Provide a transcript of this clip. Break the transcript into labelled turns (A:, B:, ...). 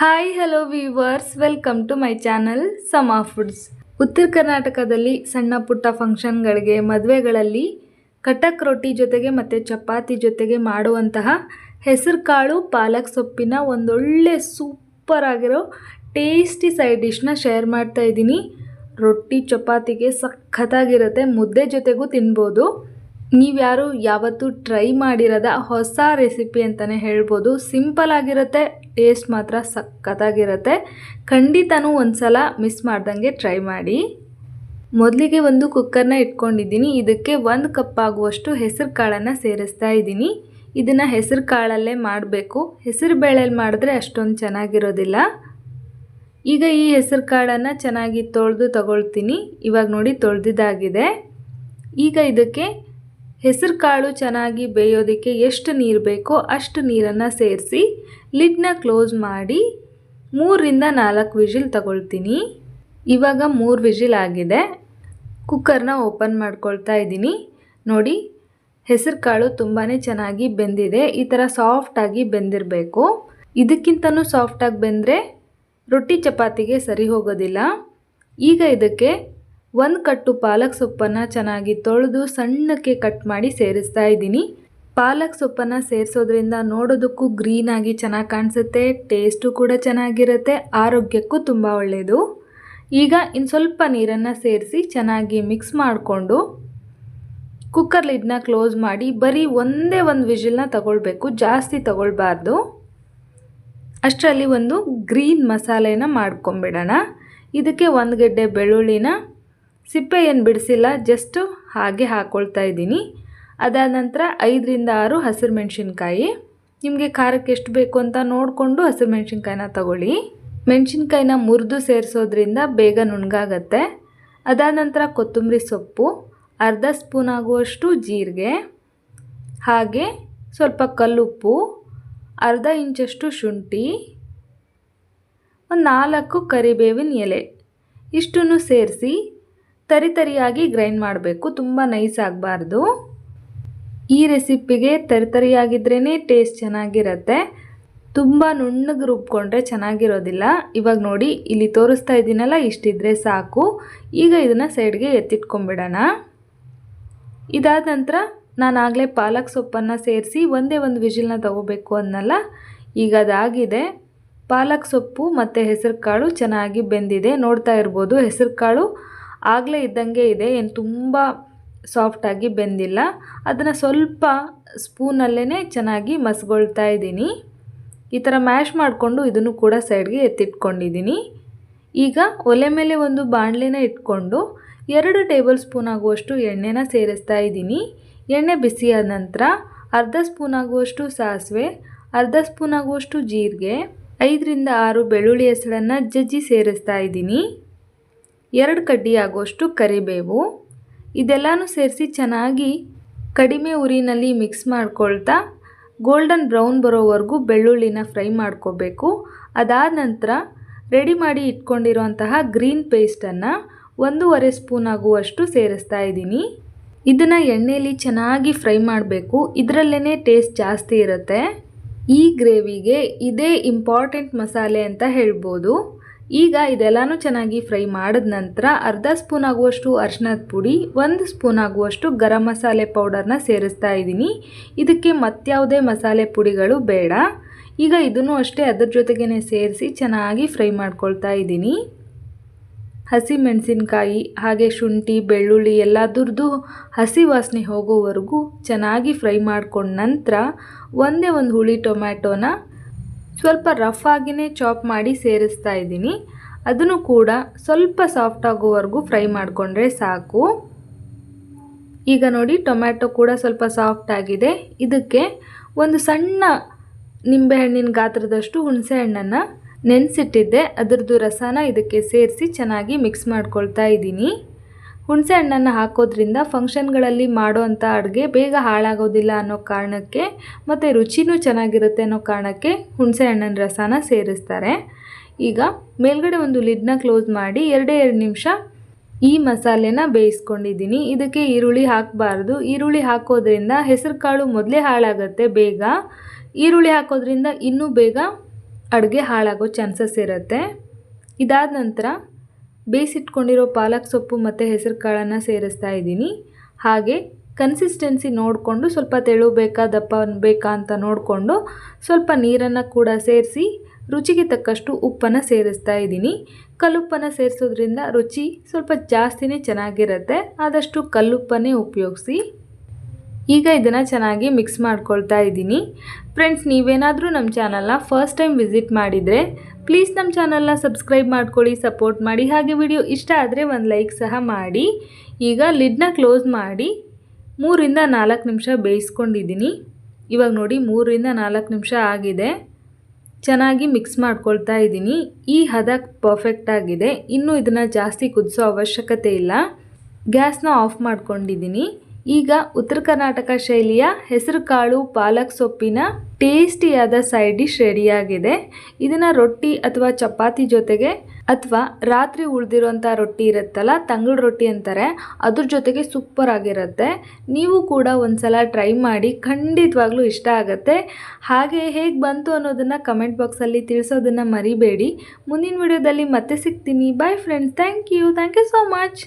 A: Hi hello viewers welcome to my channel Sama foods ಉತ್ತರ ಕರ್ನಾಟಕದಲ್ಲಿ ಸಣ್ಣ ಪುಟ್ಟ ಫಂಕ್ಷನ್ಗಳಿಗೆ ಮದುವೆಗಳಲ್ಲಿ ಕಟಕ್ ರೊಟ್ಟಿ ಜೊತೆಗೆ ಮತ್ತು ಚಪಾತಿ ಜೊತೆಗೆ ಮಾಡುವಂತಹ ಹೆಸರುಕಾಳು ಪಾಲಕ್ ಸೊಪ್ಪಿನ ಒಂದೊಳ್ಳೆ ಸೂಪರ್ ಆಗಿರೋ ಟೇಸ್ಟಿ ಸೈಡ್ ಡಿಶ್ನ ಶೇರ್ ಮಾಡ್ತಾ ಇದ್ದೀನಿ. ರೊಟ್ಟಿ ಚಪಾತಿಗೆ ಸಖತ್ತಾಗಿರುತ್ತೆ. ಮುದ್ದೆ ಜೊತೆಗೂ ತಿನ್ಬೋದು. ನೀವ್ಯಾರು ಯಾವತ್ತೂ ಟ್ರೈ ಮಾಡಿರದ ಹೊಸ ರೆಸಿಪಿ ಅಂತಲೇ ಹೇಳ್ಬೋದು. ಸಿಂಪಲ್ ಆಗಿರುತ್ತೆ ಟೇಸ್ಟ್ ಮಾತ್ರ ಸಖತ್ತಾಗಿರುತ್ತೆ. ಖಂಡಿತನೂ ಒಂದು ಸಲ ಮಿಸ್ ಮಾಡ್ದಂಗೆ ಟ್ರೈ ಮಾಡಿ. ಮೊದಲಿಗೆ ಒಂದು ಕುಕ್ಕರ್ನ ಇಟ್ಕೊಂಡಿದ್ದೀನಿ. ಇದಕ್ಕೆ ಒಂದು ಕಪ್ ಆಗುವಷ್ಟು ಹೆಸರು ಕಾಳನ್ನು ಸೇರಿಸ್ತಾ ಇದ್ದೀನಿ. ಇದನ್ನು ಹೆಸರು ಕಾಳಲ್ಲೇ ಮಾಡಬೇಕು. ಹೆಸರು ಬೇಳೆಯಲ್ಲಿ ಮಾಡಿದ್ರೆ ಅಷ್ಟೊಂದು ಚೆನ್ನಾಗಿರೋದಿಲ್ಲ. ಈಗ ಈ ಹೆಸರು ಕಾಳನ್ನು ಚೆನ್ನಾಗಿ ತೊಳೆದು ತಗೊಳ್ತೀನಿ. ಇವಾಗ ನೋಡಿ ತೊಳೆದಿದ್ದಾಗಿದೆ. ಈಗ ಇದಕ್ಕೆ ಹೆಸರು ಕಾಳು ಚೆನ್ನಾಗಿ ಬೇಯೋದಕ್ಕೆ ಎಷ್ಟು ನೀರು ಬೇಕೋ ಅಷ್ಟು ನೀರನ್ನು ಸೇರಿಸಿ ಲಿಡ್ನ ಕ್ಲೋಸ್ ಮಾಡಿ ಮೂರರಿಂದ ನಾಲ್ಕು ವಿಜಿಲ್ ತಗೊಳ್ತೀನಿ. ಇವಾಗ ಮೂರು ವಿಜಿಲ್ ಆಗಿದೆ. ಕುಕ್ಕರ್ನ ಓಪನ್ ಮಾಡ್ಕೊಳ್ತಾ ಇದ್ದೀನಿ. ನೋಡಿ, ಹೆಸರು ಕಾಳು ತುಂಬಾ ಚೆನ್ನಾಗಿ ಬೆಂದಿದೆ. ಈ ಥರ ಸಾಫ್ಟಾಗಿ ಬೆಂದಿರಬೇಕು. ಇದಕ್ಕಿಂತನೂ ಸಾಫ್ಟಾಗಿ ಬೆಂದರೆ ರೊಟ್ಟಿ ಚಪಾತಿಗೆ ಸರಿ ಹೋಗೋದಿಲ್ಲ. ಈಗ ಇದಕ್ಕೆ ಒಂದು ಕಟ್ಟು ಪಾಲಕ್ ಸೊಪ್ಪನ್ನು ಚೆನ್ನಾಗಿ ತೊಳೆದು ಸಣ್ಣಕ್ಕೆ ಕಟ್ ಮಾಡಿ ಸೇರಿಸ್ತಾ ಇದ್ದೀನಿ. ಪಾಲಕ್ ಸೊಪ್ಪನ್ನು ಸೇರಿಸೋದ್ರಿಂದ ನೋಡೋದಕ್ಕೂ ಗ್ರೀನಾಗಿ ಚೆನ್ನಾಗಿ ಕಾಣಿಸುತ್ತೆ, ಟೇಸ್ಟು ಕೂಡ ಚೆನ್ನಾಗಿರುತ್ತೆ, ಆರೋಗ್ಯಕ್ಕೂ ತುಂಬ ಒಳ್ಳೆಯದು ಈಗ ಇನ್ನು ಸ್ವಲ್ಪ ನೀರನ್ನು ಸೇರಿಸಿ ಚೆನ್ನಾಗಿ ಮಿಕ್ಸ್ ಮಾಡಿಕೊಂಡು ಕುಕ್ಕರ್ ಲಿಡ್ನ ಕ್ಲೋಸ್ ಮಾಡಿ ಬರೀ ಒಂದೇ ಒಂದು ವಿಜಿಲ್ನ ತಗೊಳ್ಬೇಕು, ಜಾಸ್ತಿ ತಗೊಳ್ಬಾರ್ದು. ಅಷ್ಟರಲ್ಲಿ ಒಂದು ಗ್ರೀನ್ ಮಸಾಲೆನ ಮಾಡ್ಕೊಂಬಿಡೋಣ. ಇದಕ್ಕೆ ಒಂದು ಗೆಡ್ಡೆ ಬೆಳ್ಳುಳ್ಳಿನ ಸಿಪ್ಪೆ ಏನು ಬಿಡಿಸಿಲ್ಲ ಜಸ್ಟು ಹಾಗೆ ಹಾಕ್ಕೊಳ್ತಾ ಇದ್ದೀನಿ. ಅದಾದ ನಂತರ ಐದರಿಂದ ಆರು ಹಸಿರು ಮೆಣಸಿನ್ಕಾಯಿ. ನಿಮಗೆ ಖಾರಕ್ಕೆ ಎಷ್ಟು ಬೇಕು ಅಂತ ನೋಡಿಕೊಂಡು ಹಸಿರು ಮೆಣಸಿನ್ಕಾಯಿನ ತಗೊಳ್ಳಿ. ಮೆಣಸಿನ್ಕಾಯಿನ ಮುರಿದು ಸೇರಿಸೋದ್ರಿಂದ ಬೇಗ ನುಣ್ಗಾಗತ್ತೆ ಅದಾದ ನಂತರ ಕೊತ್ತಂಬರಿ ಸೊಪ್ಪು, ಅರ್ಧ ಸ್ಪೂನ್ ಆಗುವಷ್ಟು ಜೀರಿಗೆ, ಹಾಗೆ ಸ್ವಲ್ಪ ಕಲ್ಲುಪ್ಪು, ಅರ್ಧ ಇಂಚಷ್ಟು ಶುಂಠಿ, ಒಂದು ನಾಲ್ಕು ಕರಿಬೇವಿನ ಎಲೆ. ಇಷ್ಟನ್ನು ಸೇರಿಸಿ ತರಿತರಿಯಾಗಿ ಗ್ರೈಂಡ್ ಮಾಡಬೇಕು. ತುಂಬ ನೈಸ್ ಆಗಬಾರ್ದು. ಈ ರೆಸಿಪಿಗೆ ತರಿತರಿಯಾಗಿದ್ರೇ ಟೇಸ್ಟ್ ಚೆನ್ನಾಗಿರುತ್ತೆ. ತುಂಬ ನುಣ್ಣಗೆ ರುಬ್ಕೊಂಡ್ರೆ ಚೆನ್ನಾಗಿರೋದಿಲ್ಲ. ಇವಾಗ ನೋಡಿ, ಇಲ್ಲಿ ತೋರಿಸ್ತಾ ಇದ್ದೀನಲ್ಲ ಇಷ್ಟಿದ್ರೆ ಸಾಕು. ಈಗ ಇದನ್ನು ಸೈಡ್ಗೆ ಎತ್ತಿಟ್ಕೊಂಡ್ಬಿಡೋಣ. ಇದಾದ ನಂತರ ನಾನು ಆಗಲೇ ಪಾಲಕ್ ಸೊಪ್ಪನ್ನು ಸೇರಿಸಿ ಒಂದೇ ಒಂದು ವಿಜಿಲ್ನ ತಗೋಬೇಕು ಅನ್ನಲ್ಲ. ಈಗ ಅದಾಗಿದೆ. ಪಾಲಕ್ ಸೊಪ್ಪು ಮತ್ತು ಹೆಸರು ಕಾಳು ಚೆನ್ನಾಗಿ ಬೆಂದಿದೆ. ನೋಡ್ತಾ ಇರ್ಬೋದು ಹೆಸರು ಕಾಳು ಆಗಲೇ ಇದ್ದಂಗೆ ಇದೆ, ಏನು ತುಂಬ ಸಾಫ್ಟಾಗಿ ಬೆಂದಿಲ್ಲ. ಅದನ್ನು ಸ್ವಲ್ಪ ಸ್ಪೂನಲ್ಲೇ ಚೆನ್ನಾಗಿ ಮಸ್ಗೊಳ್ತಾ ಇದ್ದೀನಿ. ಈ ಥರ ಮ್ಯಾಶ್ ಮಾಡಿಕೊಂಡು ಇದನ್ನು ಕೂಡ ಸೈಡ್ಗೆ ಎತ್ತಿಟ್ಕೊಂಡಿದ್ದೀನಿ. ಈಗ ಒಲೆ ಮೇಲೆ ಒಂದು ಬಾಣಲೆನ ಇಟ್ಕೊಂಡು ಎರಡು ಟೇಬಲ್ ಸ್ಪೂನ್ ಆಗುವಷ್ಟು ಎಣ್ಣೆನ ಸೇರಿಸ್ತಾ ಇದ್ದೀನಿ. ಎಣ್ಣೆ ಬಿಸಿಯಾದ ನಂತರ ಅರ್ಧ ಸ್ಪೂನ್ ಆಗುವಷ್ಟು ಸಾಸಿವೆ, ಅರ್ಧ ಸ್ಪೂನ್ ಆಗುವಷ್ಟು ಜೀರಿಗೆ, ಐದರಿಂದ ಆರು ಬೆಳ್ಳುಳ್ಳಿ ಹೆಸರನ್ನು ಜಜ್ಜಿ ಸೇರಿಸ್ತಾ ಇದ್ದೀನಿ. ಎರಡು ಕಡ್ಡಿ ಆಗುವಷ್ಟು ಕರಿಬೇವು. ಇದೆಲ್ಲನೂ ಸೇರಿಸಿ ಚೆನ್ನಾಗಿ ಕಡಿಮೆ ಉರಿನಲ್ಲಿ ಮಿಕ್ಸ್ ಮಾಡ್ಕೊಳ್ತಾ ಗೋಲ್ಡನ್ ಬ್ರೌನ್ ಬರೋವರೆಗೂ ಬೆಳ್ಳುಳ್ಳಿನ ಫ್ರೈ ಮಾಡ್ಕೋಬೇಕು. ಅದಾದ ನಂತರ ರೆಡಿ ಮಾಡಿ ಇಟ್ಕೊಂಡಿರುವಂತಹ ಗ್ರೀನ್ ಪೇಸ್ಟನ್ನು ಒಂದೂವರೆ ಸ್ಪೂನ್ ಆಗುವಷ್ಟು ಸೇರಿಸ್ತಾ ಇದ್ದೀನಿ. ಇದನ್ನು ಎಣ್ಣೆಯಲ್ಲಿ ಚೆನ್ನಾಗಿ ಫ್ರೈ ಮಾಡಬೇಕು. ಇದರಲ್ಲೇ ಟೇಸ್ಟ್ ಜಾಸ್ತಿ ಇರುತ್ತೆ. ಈ ಗ್ರೇವಿಗೆ ಇದೇ ಇಂಪಾರ್ಟೆಂಟ್ ಮಸಾಲೆ ಅಂತ ಹೇಳ್ಬೋದು. ಈಗ ಇದೆಲ್ಲನೂ ಚೆನ್ನಾಗಿ ಫ್ರೈ ಮಾಡಿದ ನಂತರ ಅರ್ಧ ಸ್ಪೂನ್ ಆಗುವಷ್ಟು ಅರ್ಶಿನದ ಪುಡಿ, ಒಂದು ಸ್ಪೂನ್ ಆಗುವಷ್ಟು ಗರಂ ಮಸಾಲೆ ಪೌಡರ್ನ ಸೇರಿಸ್ತಾ ಇದ್ದೀನಿ ಇದಕ್ಕೆ ಮತ್ತಾವುದೇ ಮಸಾಲೆ ಪುಡಿಗಳು ಬೇಡ. ಈಗ ಇದನ್ನು ಅಷ್ಟೇ ಅದ್ರ ಜೊತೆಗೇ ಸೇರಿಸಿ ಚೆನ್ನಾಗಿ ಫ್ರೈ ಮಾಡ್ಕೊಳ್ತಾ ಇದ್ದೀನಿ ಹಸಿ ಮೆಣಸಿನ್ಕಾಯಿ ಹಾಗೆ ಶುಂಠಿ, ಬೆಳ್ಳುಳ್ಳಿ ಎಲ್ಲದರದ್ದು ಹಸಿ ವಾಸನೆ ಹೋಗೋವರೆಗೂ ಚೆನ್ನಾಗಿ ಫ್ರೈ ಮಾಡ್ಕೊಂಡ ನಂತರ ಒಂದೇ ಒಂದು ಹುಳಿ ಟೊಮ್ಯಾಟೋನ ಸ್ವಲ್ಪ ರಫ್ ಆಗಿನೇ ಚಾಪ್ ಮಾಡಿ ಸೇರಿಸ್ತಾ ಇದ್ದೀನಿ. ಅದನ್ನು ಕೂಡ ಸ್ವಲ್ಪ ಸಾಫ್ಟ್ ಆಗೋವರೆಗೂ ಫ್ರೈ ಮಾಡಿಕೊಂಡ್ರೆ ಸಾಕು. ಈಗ ನೋಡಿ, ಟೊಮ್ಯಾಟೊ ಕೂಡ ಸ್ವಲ್ಪ ಸಾಫ್ಟ್ ಆಗಿದೆ. ಇದಕ್ಕೆ ಒಂದು ಸಣ್ಣ ನಿಂಬೆಹಣ್ಣಿನ ಗಾತ್ರದಷ್ಟು ಹುಣಸೆ ಹಣ್ಣನ್ನು ನೆನೆಸಿಟ್ಟಿದ್ದೆ. ಅದರದ್ದು ರಸನ ಇದಕ್ಕೆ ಸೇರಿಸಿ ಚೆನ್ನಾಗಿ ಮಿಕ್ಸ್ ಮಾಡ್ಕೊಳ್ತಾ ಇದ್ದೀನಿ. ಹುಣಸೆ ಹಣ್ಣನ್ನು ಹಾಕೋದ್ರಿಂದ ಫಂಕ್ಷನ್ಗಳಲ್ಲಿ ಮಾಡೋ ಅಂಥ ಅಡುಗೆ ಬೇಗ ಹಾಳಾಗೋದಿಲ್ಲ ಅನ್ನೋ ಕಾರಣಕ್ಕೆ ಮತ್ತು ರುಚಿನೂ ಚೆನ್ನಾಗಿರುತ್ತೆ ಅನ್ನೋ ಕಾರಣಕ್ಕೆ ಹುಣಸೆ ಹಣ್ಣಿನ ರಸನ ಸೇರಿಸ್ತಾರೆ. ಈಗ ಮೇಲ್ಗಡೆ ಒಂದು ಲಿಡ್ನ ಕ್ಲೋಸ್ ಮಾಡಿ ಎರಡೇ ಎರಡು ನಿಮಿಷ ಈ ಮಸಾಲೆನ ಬೇಯಿಸ್ಕೊಂಡಿದ್ದೀನಿ. ಇದಕ್ಕೆ ಈರುಳ್ಳಿ ಹಾಕಬಾರ್ದು. ಈರುಳ್ಳಿ ಹಾಕೋದ್ರಿಂದ ಹೆಸರು ಕಾಳು ಮೊದಲೇ ಹಾಳಾಗುತ್ತೆ ಬೇಗ. ಈರುಳ್ಳಿ ಹಾಕೋದ್ರಿಂದ ಇನ್ನೂ ಬೇಗ ಅಡುಗೆ ಹಾಳಾಗೋ ಚಾನ್ಸಸ್ ಇರುತ್ತೆ. ಇದಾದ ನಂತರ ಬೇಯಿಸಿಟ್ಕೊಂಡಿರೋ ಪಾಲಕ್ ಸೊಪ್ಪು ಮತ್ತು ಹೆಸರು ಕಾಳನ್ನು ಸೇರಿಸ್ತಾ ಇದ್ದೀನಿ. ಹಾಗೆ ಕನ್ಸಿಸ್ಟೆನ್ಸಿ ನೋಡಿಕೊಂಡು ಸ್ವಲ್ಪ ತೆಳು ಬೇಕಾ ದಪ್ಪ ಬೇಕಾ ಅಂತ ನೋಡಿಕೊಂಡು ಸ್ವಲ್ಪ ನೀರನ್ನು ಕೂಡ ಸೇರಿಸಿ ರುಚಿಗೆ ತಕ್ಕಷ್ಟು ಉಪ್ಪನ್ನು ಸೇರಿಸ್ತಾ ಇದ್ದೀನಿ. ಕಲ್ಲುಪ್ಪನ್ನು ಸೇರಿಸೋದ್ರಿಂದ ರುಚಿ ಸ್ವಲ್ಪ ಜಾಸ್ತಿನೇ ಚೆನ್ನಾಗಿರುತ್ತೆ. ಆದಷ್ಟು ಕಲ್ಲುಪ್ಪನ್ನೇ ಉಪಯೋಗಿಸಿ. ಈಗ ಇದನ್ನು ಚೆನ್ನಾಗಿ ಮಿಕ್ಸ್ ಮಾಡ್ಕೊಳ್ತಾ ಇದ್ದೀನಿ. ಫ್ರೆಂಡ್ಸ್ ನೀವೇನಾದರೂ ನಮ್ಮ ಚಾನಲ್ನ ಫಸ್ಟ್ ಟೈಮ್ ವಿಸಿಟ್ ಮಾಡಿದರೆ ಪ್ಲೀಸ್ ನಮ್ಮ ಚಾನಲ್ನ ಸಬ್ಸ್ಕ್ರೈಬ್ ಮಾಡ್ಕೊಳ್ಳಿ, ಸಪೋರ್ಟ್ ಮಾಡಿ. ಹಾಗೆ ವಿಡಿಯೋ ಇಷ್ಟ ಆದರೆ ಒಂದು ಲೈಕ್ ಸಹ ಮಾಡಿ. ಈಗ ಲಿಡ್ನ ಕ್ಲೋಸ್ ಮಾಡಿ. ಮೂರಿಂದ ನಾಲ್ಕು ನಿಮಿಷ ಬೇಯಿಸ್ಕೊಂಡಿದ್ದೀನಿ. ಇವಾಗ ನೋಡಿ, ಮೂರಿಂದ ನಾಲ್ಕು ನಿಮಿಷ ಆಗಿದೆ. ಚೆನ್ನಾಗಿ ಮಿಕ್ಸ್ ಮಾಡ್ಕೊಳ್ತಾ ಇದ್ದೀನಿ. ಈ ಹದ ಪರ್ಫೆಕ್ಟ್ ಆಗಿದೆ. ಇನ್ನೂ ಇದನ್ನು ಜಾಸ್ತಿ ಕುದಿಸೋ ಅವಶ್ಯಕತೆ ಇಲ್ಲ. ಗ್ಯಾಸ್ನ ಆಫ್ ಮಾಡ್ಕೊಂಡಿದ್ದೀನಿ. ಈಗ ಉತ್ತರ ಕರ್ನಾಟಕ ಶೈಲಿಯ ಹೆಸರು ಕಾಳು ಪಾಲಕ್ ಸೊಪ್ಪಿನ ಟೇಸ್ಟಿಯಾದ ಸೈಡ್ ಡಿಶ್ ರೆಡಿಯಾಗಿದೆ. ಇದನ್ನು ರೊಟ್ಟಿ ಅಥವಾ ಚಪಾತಿ ಜೊತೆಗೆ ಅಥವಾ ರಾತ್ರಿ ಉಳಿದಿರೋಂಥ ರೊಟ್ಟಿ ಇರುತ್ತಲ್ಲ, ತಂಗಳು ರೊಟ್ಟಿ ಅಂತಾರೆ, ಅದ್ರ ಜೊತೆಗೆ ಸೂಪರ್ ಆಗಿರುತ್ತೆ. ನೀವು ಕೂಡ ಒಂದ್ಸಲ ಟ್ರೈ ಮಾಡಿ ಖಂಡಿತವಾಗ್ಲೂ ಇಷ್ಟ ಆಗುತ್ತೆ. ಹಾಗೆ ಹೇಗೆ ಬಂತು ಅನ್ನೋದನ್ನು ಕಮೆಂಟ್ ಬಾಕ್ಸಲ್ಲಿ ತಿಳಿಸೋದನ್ನು ಮರಿಬೇಡಿ. ಮುಂದಿನ ವಿಡಿಯೋದಲ್ಲಿ ಮತ್ತೆ ಸಿಗ್ತೀನಿ. Bye friends thank you thank you so much